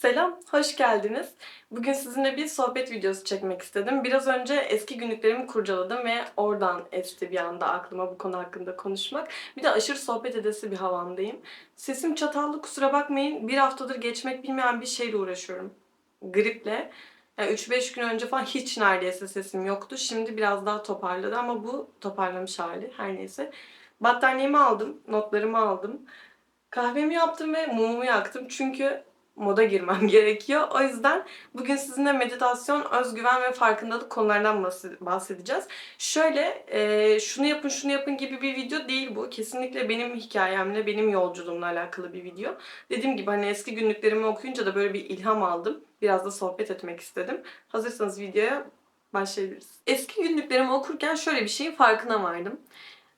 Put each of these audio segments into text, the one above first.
Selam, hoş geldiniz. Bugün sizinle bir sohbet videosu çekmek istedim. Biraz önce eski günlüklerimi kurcaladım ve oradan esti bir anda aklıma bu konu hakkında konuşmak. Bir de aşırı sohbet edesi bir havamdayım. Sesim çatallı kusura bakmayın. Bir haftadır geçmek bilmeyen bir şeyle uğraşıyorum. Griple. Yani 3-5 gün önce falan hiç neredeyse sesim yoktu. Şimdi biraz daha toparladı ama bu toparlamış hali her neyse. Battaniyemi aldım, notlarımı aldım. Kahvemi yaptım ve mumumu yaktım çünkü moda girmem gerekiyor. O yüzden bugün sizinle meditasyon, özgüven ve farkındalık konularından bahse- bahsedeceğiz. Şöyle, e, şunu yapın şunu yapın gibi bir video değil bu. Kesinlikle benim hikayemle, benim yolculuğumla alakalı bir video. Dediğim gibi hani eski günlüklerimi okuyunca da böyle bir ilham aldım. Biraz da sohbet etmek istedim. Hazırsanız videoya başlayabiliriz. Eski günlüklerimi okurken şöyle bir şeyin farkına vardım.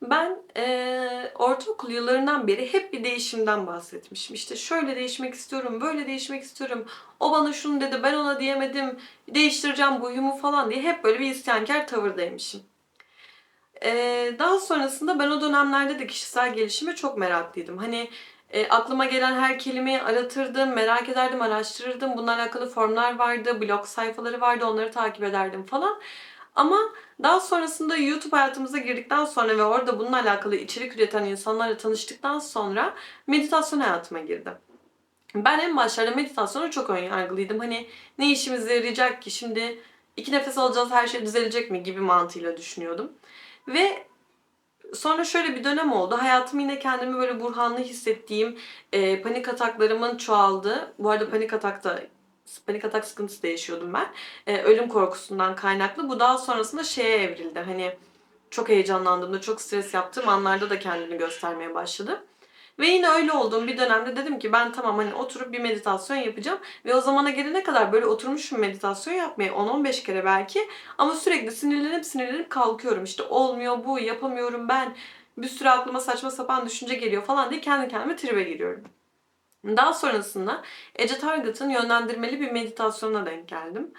Ben eee, ortaokul yıllarından beri hep bir değişimden bahsetmişim. İşte şöyle değişmek istiyorum, böyle değişmek istiyorum. O bana şunu dedi, ben ona diyemedim. Değiştireceğim bu huyumu falan diye hep böyle bir isyankar tavırdaymışım. Eee, daha sonrasında ben o dönemlerde de kişisel gelişime çok meraklıydım. Hani e, aklıma gelen her kelimeyi aratırdım, merak ederdim, araştırırdım. Bununla alakalı formlar vardı, blog sayfaları vardı, onları takip ederdim falan. Ama daha sonrasında YouTube hayatımıza girdikten sonra ve orada bununla alakalı içerik üreten insanlarla tanıştıktan sonra meditasyon hayatıma girdi. Ben en başlarda meditasyona çok önyargılıydım. Hani ne işimize yarayacak ki şimdi iki nefes alacağız her şey düzelecek mi gibi mantığıyla düşünüyordum. Ve sonra şöyle bir dönem oldu. Hayatım yine kendimi böyle burhanlı hissettiğim, e, panik ataklarımın çoğaldığı. Bu arada panik atakta panik atak sıkıntısı da yaşıyordum ben. E, ölüm korkusundan kaynaklı. Bu daha sonrasında şeye evrildi. Hani çok heyecanlandığımda, çok stres yaptığım anlarda da kendini göstermeye başladı. Ve yine öyle olduğum bir dönemde dedim ki ben tamam hani oturup bir meditasyon yapacağım. Ve o zamana gelene kadar böyle oturmuşum meditasyon yapmaya 10-15 kere belki. Ama sürekli sinirlenip sinirlenip kalkıyorum. İşte olmuyor bu, yapamıyorum ben. Bir sürü aklıma saçma sapan düşünce geliyor falan diye kendi kendime tribe giriyorum. Daha sonrasında Ece Target'ın yönlendirmeli bir meditasyonuna denk geldim.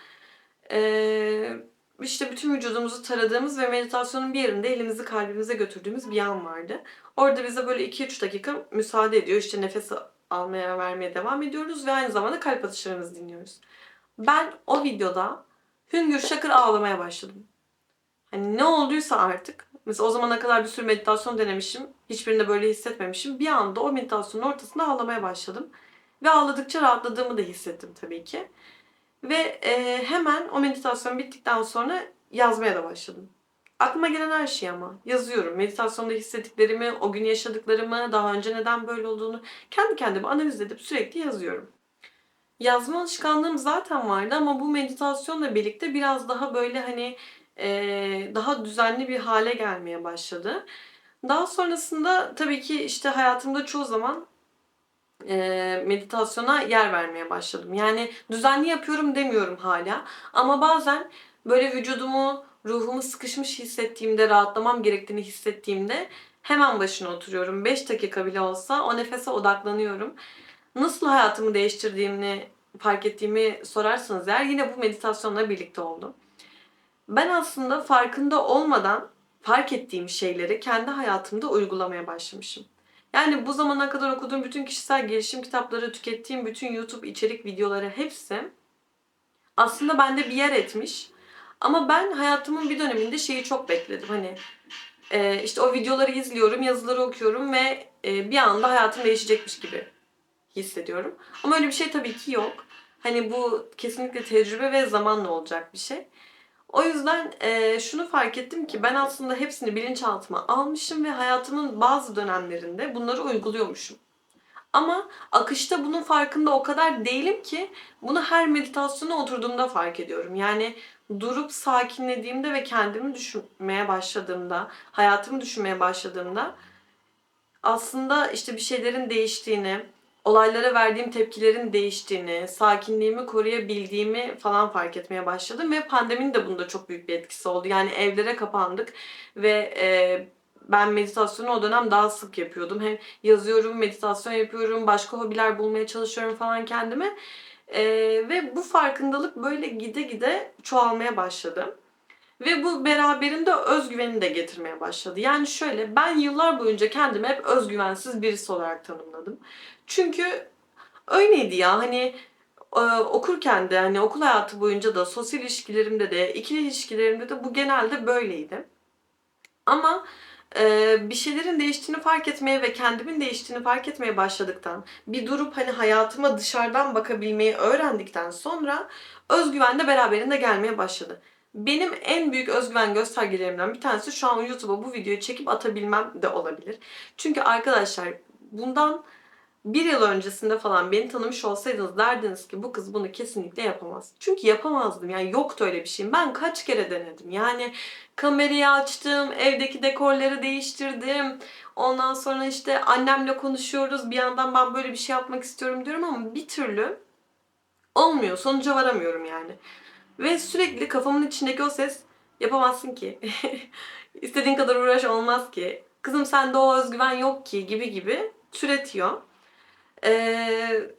Ee, işte bütün vücudumuzu taradığımız ve meditasyonun bir yerinde elimizi kalbimize götürdüğümüz bir an vardı. Orada bize böyle 2-3 dakika müsaade ediyor. İşte nefes almaya vermeye devam ediyoruz ve aynı zamanda kalp atışlarımızı dinliyoruz. Ben o videoda hüngür şakır ağlamaya başladım. Hani ne olduysa artık Mesela o zamana kadar bir sürü meditasyon denemişim. Hiçbirinde böyle hissetmemişim. Bir anda o meditasyonun ortasında ağlamaya başladım. Ve ağladıkça rahatladığımı da hissettim tabii ki. Ve e, hemen o meditasyon bittikten sonra yazmaya da başladım. Aklıma gelen her şeyi ama yazıyorum. Meditasyonda hissettiklerimi, o gün yaşadıklarımı, daha önce neden böyle olduğunu kendi kendime analiz edip sürekli yazıyorum. Yazma alışkanlığım zaten vardı ama bu meditasyonla birlikte biraz daha böyle hani daha düzenli bir hale gelmeye başladı. Daha sonrasında tabii ki işte hayatımda çoğu zaman meditasyona yer vermeye başladım. Yani düzenli yapıyorum demiyorum hala. Ama bazen böyle vücudumu, ruhumu sıkışmış hissettiğimde, rahatlamam gerektiğini hissettiğimde hemen başına oturuyorum. 5 dakika bile olsa o nefese odaklanıyorum. Nasıl hayatımı değiştirdiğimi fark ettiğimi sorarsanız eğer yine bu meditasyonla birlikte oldu. Ben aslında farkında olmadan fark ettiğim şeyleri kendi hayatımda uygulamaya başlamışım. Yani bu zamana kadar okuduğum bütün kişisel gelişim kitapları, tükettiğim bütün YouTube içerik videoları hepsi aslında bende bir yer etmiş. Ama ben hayatımın bir döneminde şeyi çok bekledim. Hani e, işte o videoları izliyorum, yazıları okuyorum ve e, bir anda hayatım değişecekmiş gibi hissediyorum. Ama öyle bir şey tabii ki yok. Hani bu kesinlikle tecrübe ve zamanla olacak bir şey. O yüzden e, şunu fark ettim ki ben aslında hepsini bilinçaltıma almışım ve hayatımın bazı dönemlerinde bunları uyguluyormuşum. Ama akışta bunun farkında o kadar değilim ki bunu her meditasyona oturduğumda fark ediyorum. Yani durup sakinlediğimde ve kendimi düşünmeye başladığımda, hayatımı düşünmeye başladığımda aslında işte bir şeylerin değiştiğini, olaylara verdiğim tepkilerin değiştiğini, sakinliğimi koruyabildiğimi falan fark etmeye başladım ve pandeminin de bunda çok büyük bir etkisi oldu. Yani evlere kapandık ve e, ben meditasyonu o dönem daha sık yapıyordum. Hem yazıyorum, meditasyon yapıyorum, başka hobiler bulmaya çalışıyorum falan kendime. E, ve bu farkındalık böyle gide gide çoğalmaya başladı. Ve bu beraberinde özgüveni de getirmeye başladı. Yani şöyle ben yıllar boyunca kendimi hep özgüvensiz birisi olarak tanımladım. Çünkü öyleydi ya hani Ee, okurken de hani okul hayatı boyunca da sosyal ilişkilerimde de ikili ilişkilerimde de bu genelde böyleydi. Ama e, bir şeylerin değiştiğini fark etmeye ve kendimin değiştiğini fark etmeye başladıktan, bir durup hani hayatıma dışarıdan bakabilmeyi öğrendikten sonra özgüven de beraberinde gelmeye başladı. Benim en büyük özgüven göstergelerimden bir tanesi şu an YouTube'a bu videoyu çekip atabilmem de olabilir. Çünkü arkadaşlar bundan bir yıl öncesinde falan beni tanımış olsaydınız derdiniz ki bu kız bunu kesinlikle yapamaz. Çünkü yapamazdım yani yoktu öyle bir şeyim. Ben kaç kere denedim yani kamerayı açtım, evdeki dekorları değiştirdim. Ondan sonra işte annemle konuşuyoruz bir yandan ben böyle bir şey yapmak istiyorum diyorum ama bir türlü olmuyor sonuca varamıyorum yani. Ve sürekli kafamın içindeki o ses yapamazsın ki. İstediğin kadar uğraş olmaz ki. Kızım sende o özgüven yok ki gibi gibi türetiyor. Ee,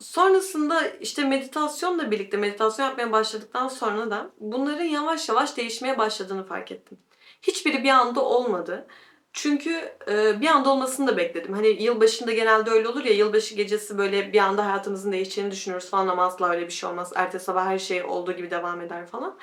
sonrasında işte meditasyonla birlikte meditasyon yapmaya başladıktan sonra da bunların yavaş yavaş değişmeye başladığını fark ettim. Hiçbiri bir anda olmadı. Çünkü e, bir anda olmasını da bekledim. Hani yılbaşında genelde öyle olur ya yılbaşı gecesi böyle bir anda hayatımızın değişeceğini düşünüyoruz falan ama asla öyle bir şey olmaz. Ertesi sabah her şey olduğu gibi devam eder falan.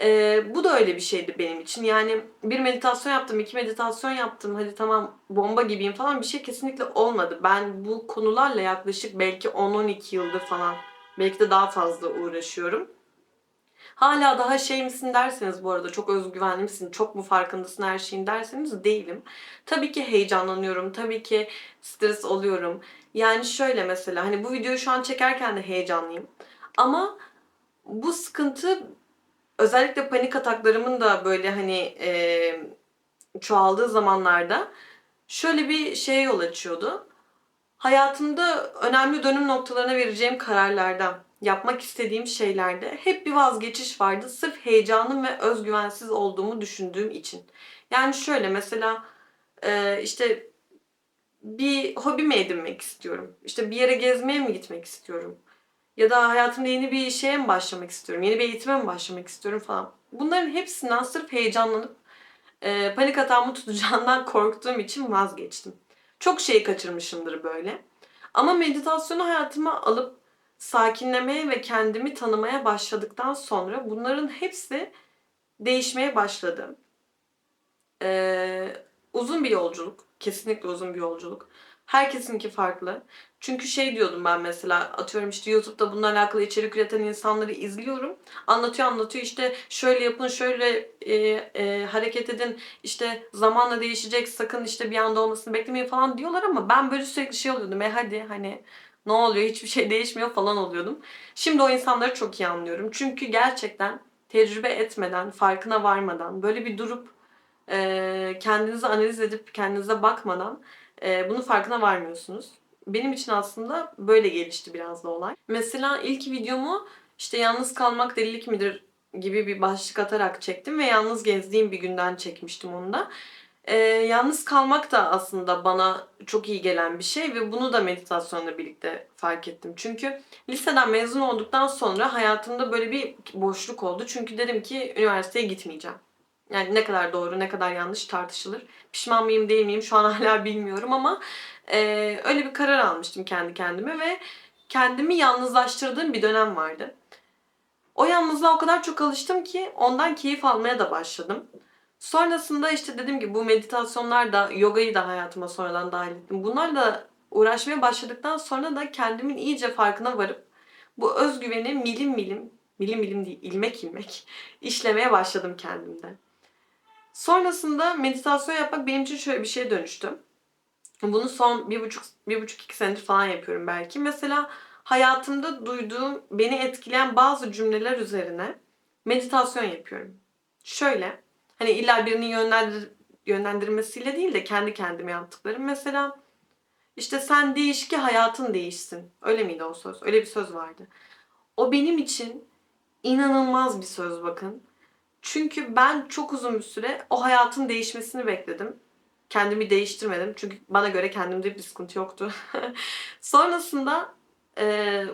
E, bu da öyle bir şeydi benim için. Yani bir meditasyon yaptım, iki meditasyon yaptım. Hadi tamam bomba gibiyim falan bir şey kesinlikle olmadı. Ben bu konularla yaklaşık belki 10-12 yıldır falan belki de daha fazla uğraşıyorum. Hala daha şey misin derseniz bu arada çok özgüvenli misin, çok mu farkındasın her şeyin derseniz değilim. Tabii ki heyecanlanıyorum, tabii ki stres oluyorum. Yani şöyle mesela hani bu videoyu şu an çekerken de heyecanlıyım. Ama bu sıkıntı özellikle panik ataklarımın da böyle hani e, çoğaldığı zamanlarda şöyle bir şeye yol açıyordu. Hayatımda önemli dönüm noktalarına vereceğim kararlardan yapmak istediğim şeylerde hep bir vazgeçiş vardı. Sırf heyecanım ve özgüvensiz olduğumu düşündüğüm için. Yani şöyle mesela e, işte bir hobi mi edinmek istiyorum? İşte bir yere gezmeye mi gitmek istiyorum? Ya da hayatımda yeni bir şeye mi başlamak istiyorum? Yeni bir eğitime mi başlamak istiyorum falan. Bunların hepsinden sırf heyecanlanıp e, panik atağımı tutacağından korktuğum için vazgeçtim. Çok şey kaçırmışımdır böyle. Ama meditasyonu hayatıma alıp sakinlemeye ve kendimi tanımaya başladıktan sonra bunların hepsi değişmeye başladı. Ee, uzun bir yolculuk. Kesinlikle uzun bir yolculuk. Herkesinki farklı. Çünkü şey diyordum ben mesela atıyorum işte YouTube'da bununla alakalı içerik üreten insanları izliyorum. Anlatıyor anlatıyor işte şöyle yapın şöyle e, e, hareket edin işte zamanla değişecek sakın işte bir anda olmasını beklemeyin falan diyorlar ama ben böyle sürekli şey oluyordum. E hadi hani ne oluyor hiçbir şey değişmiyor falan oluyordum. Şimdi o insanları çok iyi anlıyorum. Çünkü gerçekten tecrübe etmeden, farkına varmadan, böyle bir durup e, kendinizi analiz edip kendinize bakmadan e, bunun farkına varmıyorsunuz. Benim için aslında böyle gelişti biraz da olay. Mesela ilk videomu işte yalnız kalmak delilik midir gibi bir başlık atarak çektim ve yalnız gezdiğim bir günden çekmiştim onu da. Ee, yalnız kalmak da aslında bana çok iyi gelen bir şey ve bunu da meditasyonla birlikte fark ettim. Çünkü liseden mezun olduktan sonra hayatımda böyle bir boşluk oldu. Çünkü dedim ki üniversiteye gitmeyeceğim. Yani ne kadar doğru ne kadar yanlış tartışılır. Pişman mıyım değil miyim şu an hala bilmiyorum ama e, öyle bir karar almıştım kendi kendime ve kendimi yalnızlaştırdığım bir dönem vardı. O yalnızlığa o kadar çok alıştım ki ondan keyif almaya da başladım. Sonrasında işte dedim ki bu meditasyonlar da yogayı da hayatıma sonradan dahil ettim. Bunlarla uğraşmaya başladıktan sonra da kendimin iyice farkına varıp bu özgüveni milim milim, milim milim değil ilmek ilmek işlemeye başladım kendimde. Sonrasında meditasyon yapmak benim için şöyle bir şeye dönüştü. Bunu son bir buçuk, bir buçuk iki senedir falan yapıyorum belki. Mesela hayatımda duyduğum, beni etkileyen bazı cümleler üzerine meditasyon yapıyorum. Şöyle, Hani illa birinin yönlendir yönlendirmesiyle değil de kendi kendime yaptıklarım. Mesela işte sen değiş ki hayatın değişsin. Öyle miydi o söz? Öyle bir söz vardı. O benim için inanılmaz bir söz bakın. Çünkü ben çok uzun bir süre o hayatın değişmesini bekledim. Kendimi değiştirmedim. Çünkü bana göre kendimde bir sıkıntı yoktu. Sonrasında e,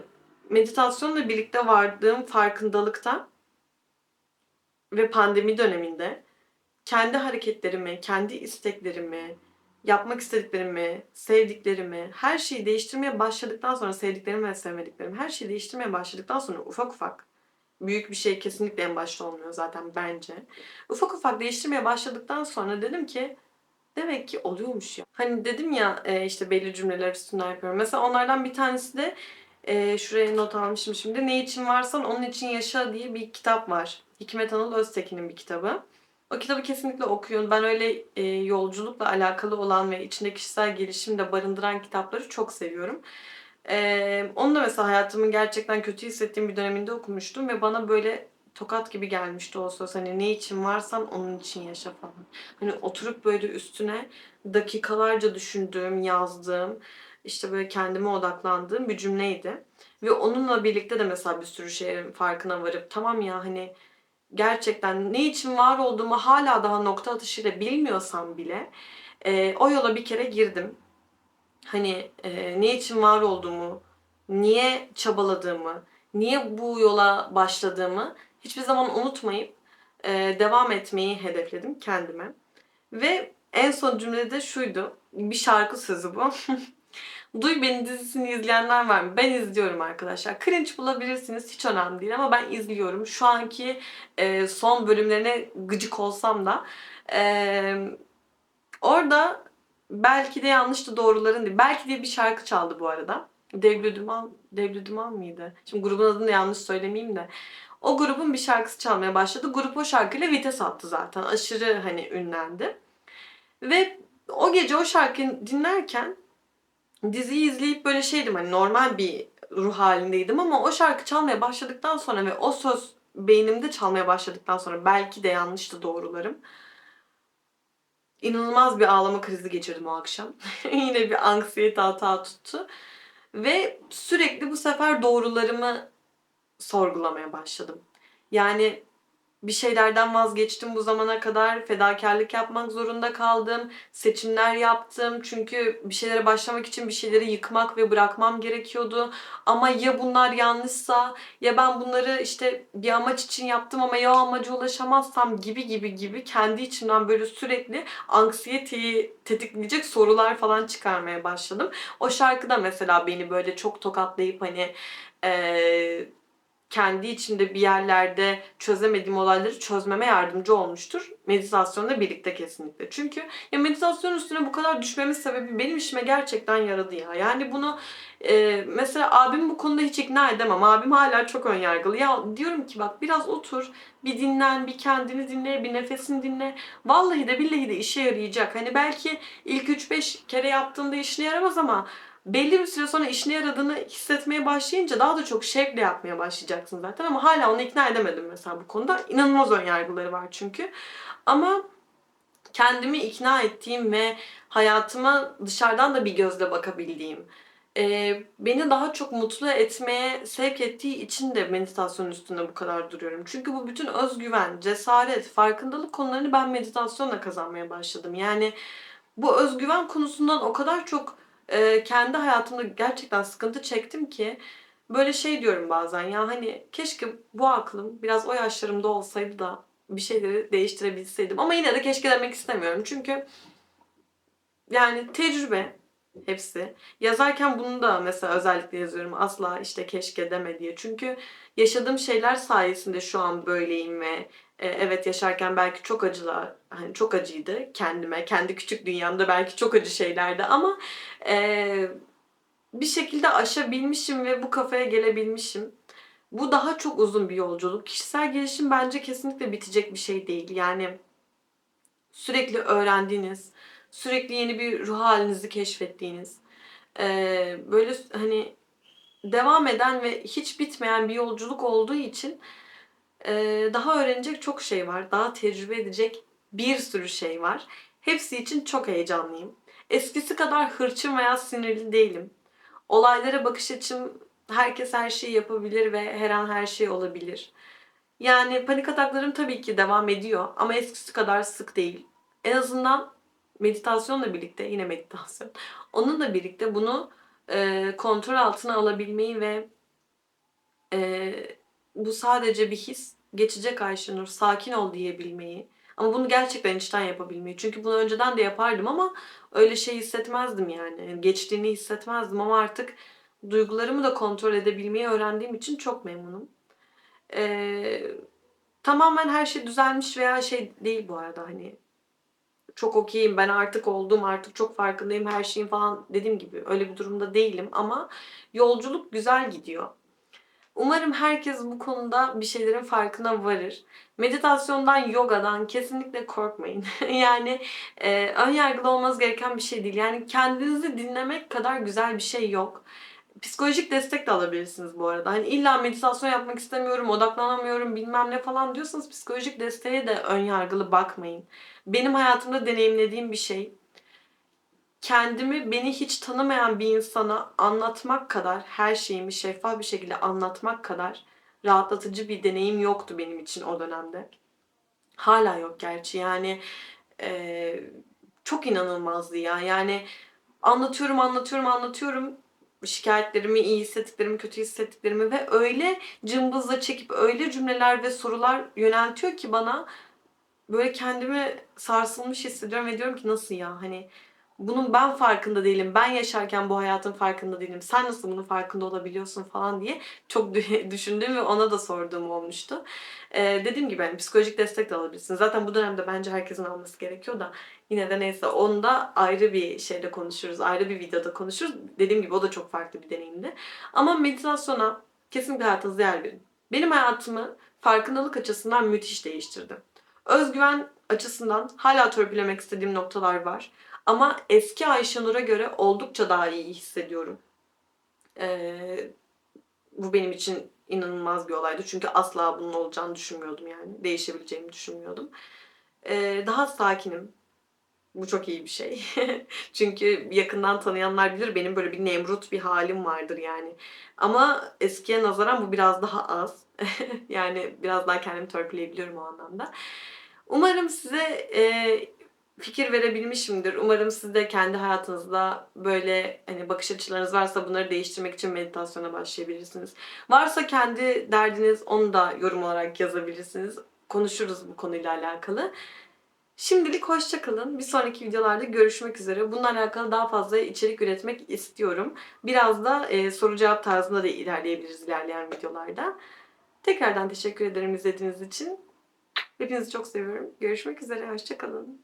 meditasyonla birlikte vardığım farkındalıkta ve pandemi döneminde kendi hareketlerimi, kendi isteklerimi, yapmak istediklerimi, sevdiklerimi, her şeyi değiştirmeye başladıktan sonra sevdiklerimi ve sevmediklerimi, her şeyi değiştirmeye başladıktan sonra ufak ufak büyük bir şey kesinlikle en başta olmuyor zaten bence. Ufak ufak değiştirmeye başladıktan sonra dedim ki demek ki oluyormuş ya. Hani dedim ya e, işte belli cümleler üstünden yapıyorum. Mesela onlardan bir tanesi de e, şuraya not almışım şimdi. Ne için varsan onun için yaşa diye bir kitap var. Hikmet Anıl Öztekin'in bir kitabı. O kitabı kesinlikle okuyun. Ben öyle e, yolculukla alakalı olan ve içinde kişisel gelişim de barındıran kitapları çok seviyorum. E, onu da mesela hayatımın gerçekten kötü hissettiğim bir döneminde okumuştum ve bana böyle tokat gibi gelmişti o söz. Hani ne için varsan onun için yaşa falan. Hani oturup böyle üstüne dakikalarca düşündüğüm, yazdığım, işte böyle kendime odaklandığım bir cümleydi. Ve onunla birlikte de mesela bir sürü şeyin farkına varıp tamam ya hani gerçekten ne için var olduğumu hala daha nokta atışıyla bilmiyorsam bile e, o yola bir kere girdim. Hani e, ne için var olduğumu, niye çabaladığımı, niye bu yola başladığımı hiçbir zaman unutmayıp e, devam etmeyi hedefledim kendime. Ve en son cümlede şuydu. Bir şarkı sözü bu. Duy Beni dizisini izleyenler var mı? Ben izliyorum arkadaşlar. Cringe bulabilirsiniz. Hiç önemli değil ama ben izliyorum. Şu anki e, son bölümlerine gıcık olsam da e, orada belki de yanlıştı doğruların değil. Belki diye bir şarkı çaldı bu arada. Devlü Duman, Devlü Duman mıydı? Şimdi grubun adını yanlış söylemeyeyim de. O grubun bir şarkısı çalmaya başladı. Grup o şarkıyla vites attı zaten. Aşırı hani ünlendi. Ve o gece o şarkıyı dinlerken diziyi izleyip böyle şeydim hani normal bir ruh halindeydim ama o şarkı çalmaya başladıktan sonra ve o söz beynimde çalmaya başladıktan sonra belki de yanlıştı doğrularım. İnanılmaz bir ağlama krizi geçirdim o akşam. Yine bir anksiyete hata tuttu. Ve sürekli bu sefer doğrularımı sorgulamaya başladım. Yani bir şeylerden vazgeçtim bu zamana kadar. Fedakarlık yapmak zorunda kaldım. Seçimler yaptım. Çünkü bir şeylere başlamak için bir şeyleri yıkmak ve bırakmam gerekiyordu. Ama ya bunlar yanlışsa ya ben bunları işte bir amaç için yaptım ama ya amaca ulaşamazsam gibi gibi gibi kendi içimden böyle sürekli anksiyeteyi tetikleyecek sorular falan çıkarmaya başladım. O şarkı da mesela beni böyle çok tokatlayıp hani eee kendi içimde bir yerlerde çözemediğim olayları çözmeme yardımcı olmuştur. Meditasyonla birlikte kesinlikle. Çünkü ya meditasyon üstüne bu kadar düşmemin sebebi benim işime gerçekten yaradı ya. Yani bunu e, mesela abim bu konuda hiç ikna edemem. Abim hala çok ön yargılı. Ya diyorum ki bak biraz otur, bir dinlen, bir kendini dinle, bir nefesini dinle. Vallahi de billahi de işe yarayacak. Hani belki ilk 3-5 kere yaptığında işine yaramaz ama belli bir süre sonra işine yaradığını hissetmeye başlayınca daha da çok şevkle yapmaya başlayacaksın zaten ama hala onu ikna edemedim mesela bu konuda. İnanılmaz ön yargıları var çünkü. Ama kendimi ikna ettiğim ve hayatıma dışarıdan da bir gözle bakabildiğim, e, beni daha çok mutlu etmeye sevk ettiği için de meditasyon üstünde bu kadar duruyorum. Çünkü bu bütün özgüven, cesaret, farkındalık konularını ben meditasyonla kazanmaya başladım. Yani bu özgüven konusundan o kadar çok e, kendi hayatımda gerçekten sıkıntı çektim ki böyle şey diyorum bazen ya hani keşke bu aklım biraz o yaşlarımda olsaydı da bir şeyleri değiştirebilseydim. Ama yine de keşke demek istemiyorum. Çünkü yani tecrübe hepsi. Yazarken bunu da mesela özellikle yazıyorum. Asla işte keşke deme diye. Çünkü yaşadığım şeyler sayesinde şu an böyleyim ve e, evet yaşarken belki çok acılar, hani çok acıydı kendime, kendi küçük dünyamda belki çok acı şeylerdi ama e, bir şekilde aşabilmişim ve bu kafaya gelebilmişim. Bu daha çok uzun bir yolculuk. Kişisel gelişim bence kesinlikle bitecek bir şey değil. Yani sürekli öğrendiğiniz, sürekli yeni bir ruh halinizi keşfettiğiniz, e, böyle hani devam eden ve hiç bitmeyen bir yolculuk olduğu için ee, daha öğrenecek çok şey var. Daha tecrübe edecek bir sürü şey var. Hepsi için çok heyecanlıyım. Eskisi kadar hırçın veya sinirli değilim. Olaylara bakış açım herkes her şeyi yapabilir ve her an her şey olabilir. Yani panik ataklarım tabii ki devam ediyor ama eskisi kadar sık değil. En azından meditasyonla birlikte yine meditasyon. Onunla birlikte bunu e, kontrol altına alabilmeyi ve e, bu sadece bir his. Geçecek Ayşenur, sakin ol diyebilmeyi. Ama bunu gerçekten içten yapabilmeyi. Çünkü bunu önceden de yapardım ama öyle şey hissetmezdim yani. Geçtiğini hissetmezdim ama artık duygularımı da kontrol edebilmeyi öğrendiğim için çok memnunum. Ee, tamamen her şey düzelmiş veya şey değil bu arada hani çok okeyim ben artık oldum artık çok farkındayım her şeyin falan dediğim gibi öyle bir durumda değilim ama yolculuk güzel gidiyor. Umarım herkes bu konuda bir şeylerin farkına varır. Meditasyondan, yogadan kesinlikle korkmayın. yani e, ön yargılı olmanız gereken bir şey değil. Yani kendinizi dinlemek kadar güzel bir şey yok. Psikolojik destek de alabilirsiniz bu arada. Hani illa meditasyon yapmak istemiyorum, odaklanamıyorum bilmem ne falan diyorsanız psikolojik desteğe de ön yargılı bakmayın. Benim hayatımda deneyimlediğim bir şey kendimi beni hiç tanımayan bir insana anlatmak kadar her şeyimi şeffaf bir şekilde anlatmak kadar rahatlatıcı bir deneyim yoktu benim için o dönemde. Hala yok gerçi yani e, çok inanılmazdı ya yani anlatıyorum anlatıyorum anlatıyorum şikayetlerimi, iyi hissettiklerimi, kötü hissettiklerimi ve öyle cımbızla çekip öyle cümleler ve sorular yöneltiyor ki bana böyle kendimi sarsılmış hissediyorum ve diyorum ki nasıl ya? Hani bunun ben farkında değilim. Ben yaşarken bu hayatın farkında değilim. Sen nasıl bunun farkında olabiliyorsun falan diye çok düşündüğüm ve ona da sorduğum olmuştu. Ee, dediğim gibi hani psikolojik destek de alabilirsin. Zaten bu dönemde bence herkesin alması gerekiyor da yine de neyse onu da ayrı bir şeyde konuşuruz. Ayrı bir videoda konuşuruz. Dediğim gibi o da çok farklı bir deneyimdi. Ama meditasyona kesinlikle hayatınızda yer verin. Benim hayatımı farkındalık açısından müthiş değiştirdi. Özgüven açısından hala törpülemek istediğim noktalar var. Ama eski Ayşenur'a göre oldukça daha iyi hissediyorum. Ee, bu benim için inanılmaz bir olaydı. Çünkü asla bunun olacağını düşünmüyordum yani. Değişebileceğimi düşünmüyordum. Ee, daha sakinim. Bu çok iyi bir şey. Çünkü yakından tanıyanlar bilir benim böyle bir Nemrut bir halim vardır yani. Ama eskiye nazaran bu biraz daha az. yani biraz daha kendimi törpüleyebiliyorum o anlamda. Umarım size e, fikir verebilmişimdir. Umarım siz de kendi hayatınızda böyle hani bakış açılarınız varsa bunları değiştirmek için meditasyona başlayabilirsiniz. Varsa kendi derdiniz onu da yorum olarak yazabilirsiniz. Konuşuruz bu konuyla alakalı. Şimdilik hoşça kalın. Bir sonraki videolarda görüşmek üzere. Bununla alakalı daha fazla içerik üretmek istiyorum. Biraz da e, soru cevap tarzında da ilerleyebiliriz ilerleyen videolarda. Tekrardan teşekkür ederim izlediğiniz için. Hepinizi çok seviyorum. Görüşmek üzere. Hoşça kalın.